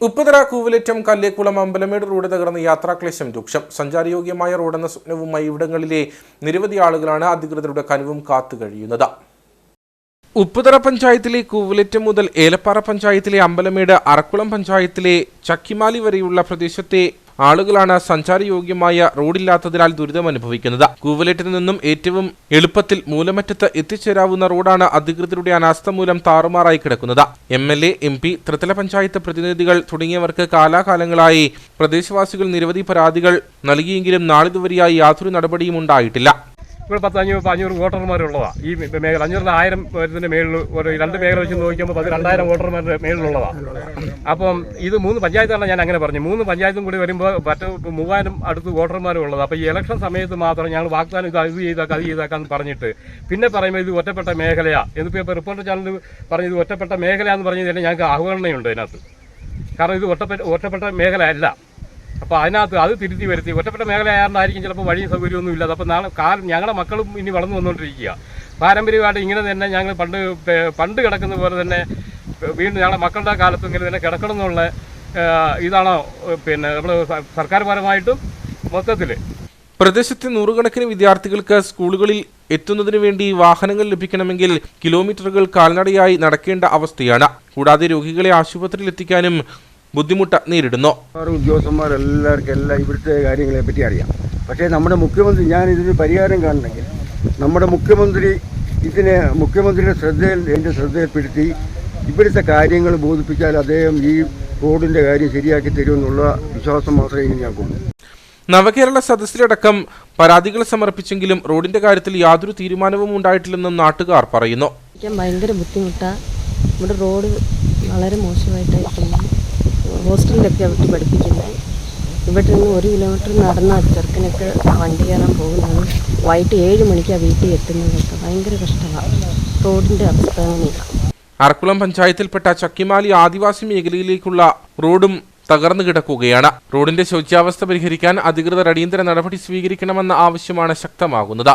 Upputhara കൂവിലറ്റം Kallekkulam Ambalamedu road തകർന്ന് യാത്രാക്ലേശം രൂക്ഷം. സഞ്ചാരയോഗ്യമായ റോഡെന്ന സ്വപ്നവുമായി ഇവിടങ്ങളിലെ നിരവധി ആളുകളാണ് അധികൃതരുടെ കനിവും കാത്തു കഴിയുന്നത് ഉപ്പുതറ പഞ്ചായത്തിലെ കൂവലറ്റം മുതൽ ഏലപ്പാറ പഞ്ചായത്തിലെ അമ്പലമേട് അറക്കുളം പഞ്ചായത്തിലെ ചക്കിമാലി വരെയുള്ള പ്രദേശത്തെ ആളുകളാണ് സഞ്ചാരയോഗ്യമായ റോഡില്ലാത്തതിനാൽ ദുരിതം അനുഭവിക്കുന്നത്. കൂവലേറ്റിൽ നിന്നും ഏറ്റവും എളുപ്പത്തിൽ മൂലമറ്റത്ത് എത്തിച്ചേരാവുന്ന റോഡാണ് അധികൃതരുടെ അനാസ്ഥ മൂലം താറുമാറായി കിടക്കുന്നത്. M L A M P ത്രിതല പഞ്ചായത്ത് പ്രതിനിധികൾ തുടങ്ങിയവർക്ക് കാലാകാലങ്ങളായി പ്രദേശവാസികൾ നിരവധി പരാതികൾ നൽകിയെങ്കിലും നാളിതുവരെയായി യാതൊരു നടപടിയും ഉണ്ടായിട്ടില്ല. ഇവിടെ പത്ത് അഞ്ഞൂറ് അഞ്ഞൂറ് വോട്ടർമാരുള്ളതാണ് ഈ മേഖല അഞ്ഞൂറിൽ ആയിരം പേരുടെ മേളിൽ ഒരു രണ്ട് മേഖല വെച്ച് നോക്കുമ്പോൾ പത്ത് രണ്ടായിരം വോട്ടർമാരുടെ മേളിലുള്ളതാണ് അപ്പം ഇത് മൂന്ന് പഞ്ചായത്താണ് ഞാൻ അങ്ങനെ പറഞ്ഞു. മൂന്ന് പഞ്ചായത്തും കൂടി വരുമ്പോൾ മറ്റ് മൂവായിരം അടുത്ത് വോട്ടർമാരും ഉള്ളത്. അപ്പോൾ ഈ ഇലക്ഷൻ സമയത്ത് മാത്രം ഞങ്ങൾ വാഗ്ദാനം ഇത് ഇത് ചെയ്താക്കാം അത് ചെയ്താക്കാന്ന് പറഞ്ഞിട്ട് പിന്നെ പറയുമ്പോൾ ഇത് ഒറ്റപ്പെട്ട മേഖലയാണ് എന്ന് ഇപ്പോൾ റിപ്പോർട്ടർ ചാനൽ പറഞ്ഞത് ഇത് ഒറ്റപ്പെട്ട മേഖലയാന്ന് പറഞ്ഞതിന് ഞങ്ങൾക്ക് അവഗണനയുണ്ട് അതിനകത്ത് കാരണം ഇത് ഒറ്റപ്പെട്ട ഒറ്റപ്പെട്ട മേഖല അല്ല അപ്പോൾ അതിനകത്ത് അത് തിരുത്തി വരുത്തി. ഒറ്റപ്പെട്ട മേഖലയായിരുന്നായിരിക്കും ചിലപ്പോൾ വഴിയും സൗകര്യമൊന്നും ഇല്ലാതെ അപ്പോൾ നാളെ കാലം ഞങ്ങളുടെ മക്കളും ഇനി വളർന്നു വന്നുകൊണ്ടിരിക്കുക പാരമ്പര്യമായിട്ട് ഇങ്ങനെ തന്നെ ഞങ്ങൾ പണ്ട് പണ്ട് കിടക്കുന്ന പോലെ തന്നെ വീണ്ടും ഞങ്ങളുടെ മക്കളുടെ കാലത്തും ഇങ്ങനെ തന്നെ കിടക്കണം എന്നുള്ള ഇതാണോ പിന്നെ നമ്മൾ സർക്കാർ പരമായിട്ടും മൊത്തത്തിൽ പ്രദേശത്തെ നൂറുകണക്കിന് വിദ്യാർത്ഥികൾക്ക് സ്കൂളുകളിൽ എത്തുന്നതിന് വേണ്ടി വാഹനങ്ങൾ ലഭിക്കണമെങ്കിൽ കിലോമീറ്ററുകൾ കാൽനടയായി നടക്കേണ്ട അവസ്ഥയാണ്. കൂടാതെ രോഗികളെ ആശുപത്രിയിൽ എത്തിക്കാനും ബുദ്ധിമുട്ട് നേരിടുന്നു. ഉദ്യോഗസ്ഥന്മാരെല്ലാവർക്കും എല്ലാം ഇവിടുത്തെ കാര്യങ്ങളെ പറ്റി അറിയാം. പക്ഷേ നമ്മുടെ മുഖ്യമന്ത്രി ഞാൻ ഇതിന് പരിഹാരം കാണണമെങ്കിൽ നമ്മുടെ മുഖ്യമന്ത്രി ഇതിനെ മുഖ്യമന്ത്രിയുടെ ശ്രദ്ധയിൽ എന്റെ ശ്രദ്ധയിൽപ്പെടുത്തി ഇവിടുത്തെ കാര്യങ്ങൾ ബോധിപ്പിച്ചാൽ അദ്ദേഹം ഈ റോഡിന്റെ കാര്യം ശരിയാക്കി തരുമെന്നുള്ള വിശ്വാസം മാത്രമേ ഇനി ഞങ്ങൾക്കുള്ളൂ നവകേരള സദസ്സിലടക്കം പരാതികൾ സമർപ്പിച്ചെങ്കിലും റോഡിന്റെ കാര്യത്തിൽ യാതൊരു തീരുമാനവും ഉണ്ടായിട്ടില്ലെന്നും നാട്ടുകാർ പറയുന്നു. ഭയങ്കര ബുദ്ധിമുട്ടാണ് നമ്മുടെ റോഡ് വളരെ മോശമായിട്ടായിരിക്കുന്നു ഹോസ്റ്റലിലൊക്കെ വിട്ട് പഠിപ്പിക്കുന്നത്. ഇവിടെ നിന്ന് ഒരു കിലോമീറ്റർ നടന്ന ചെറുക്കനൊക്കെ വണ്ടി കയറാൻ പോകുന്നത് വൈകിട്ട് ഏഴ് മണിക്കാണ് വീട്ടിൽ എത്തുന്നതൊക്കെ ഭയങ്കര കഷ്ടമാണ്. റോഡിന്റെ അവസ്ഥ അറക്കുളം പഞ്ചായത്തിൽപ്പെട്ട ചക്കിമാലി ആദിവാസി മേഖലയിലേക്കുള്ള റോഡും തകർന്നു കിടക്കുകയാണ്. റോഡിന്റെ ശോച്യാവസ്ഥ പരിഹരിക്കാൻ അധികൃതർ അടിയന്തര നടപടി സ്വീകരിക്കണമെന്ന ആവശ്യമാണ് ശക്തമാകുന്നത്.